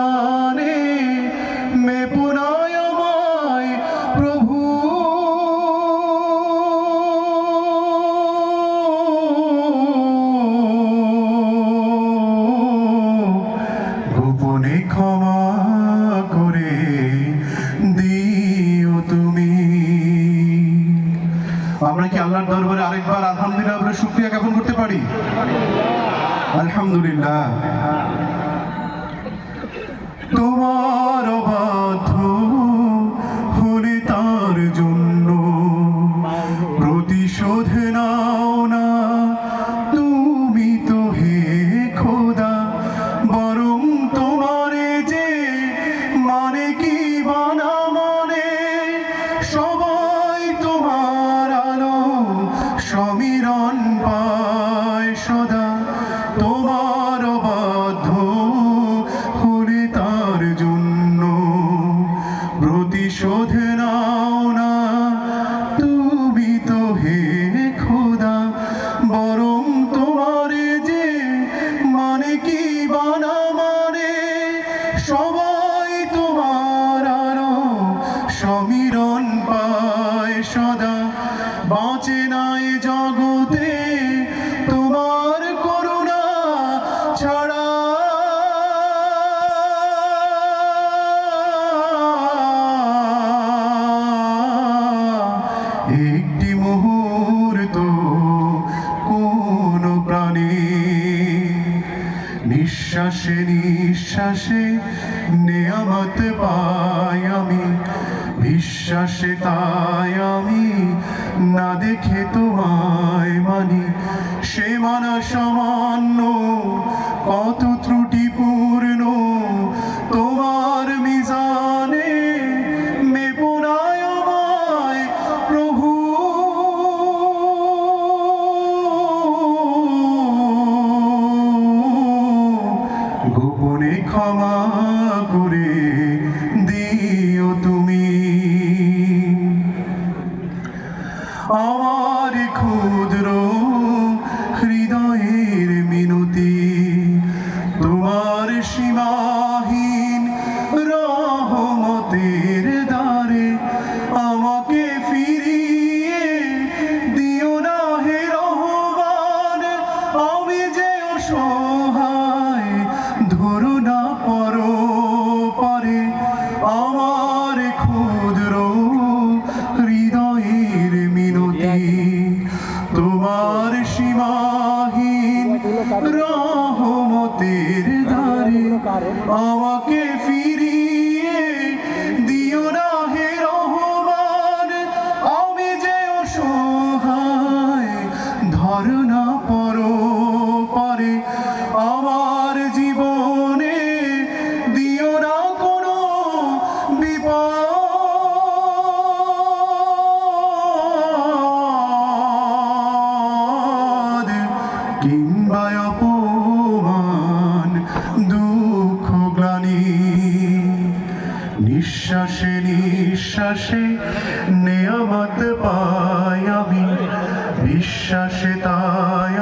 জানে মে প্রভু। গোপনে ক্ষমা করে দিও তুমি। আমরা কি আল্লাহর দরবারে আরেকবার আলহামদুলিল্লাহ আমরা শুক্রিয়া জ্ঞাপন করতে পারি? আলহামদুলিল্লাহ। তোমার বাধু হলে তার জন্য প্রতিশোধ নাও না। তুমি তো হে খোদা, বরং তোমারে যে মানে কি বানা মানে সবাই তোমার আরও সমীরণ পায় সদা। বাঁচে নাই জগতে একটি মুহূর্ত কোন প্রাণে নিঃশ্বাসে নিঃশ্বাসে নেয়ামত পাই আমি। বিশ্বাসে তাই আমি না দেখে তোমায় মানি। সে মানা সামান্য গোপনে ক্ষমা করে দিও তুমি। আমার ক্ষুদ্র হৃদয়ের মিনতি, তোমার সীমাহীন রহমতের দ্বারে আমাকে ফিরিয়ে দিও না হে রহমান, আমি যে অসহায় তোমার সীমাহীন রহমতের ধারে আমাকে ফিরিয়ে কিংবা অপমান দুঃখ গ্লানি নিঃশ্বাসে নিঃশ্বাসে নেয়ামত পাই আমি বিশ্বাসে তাই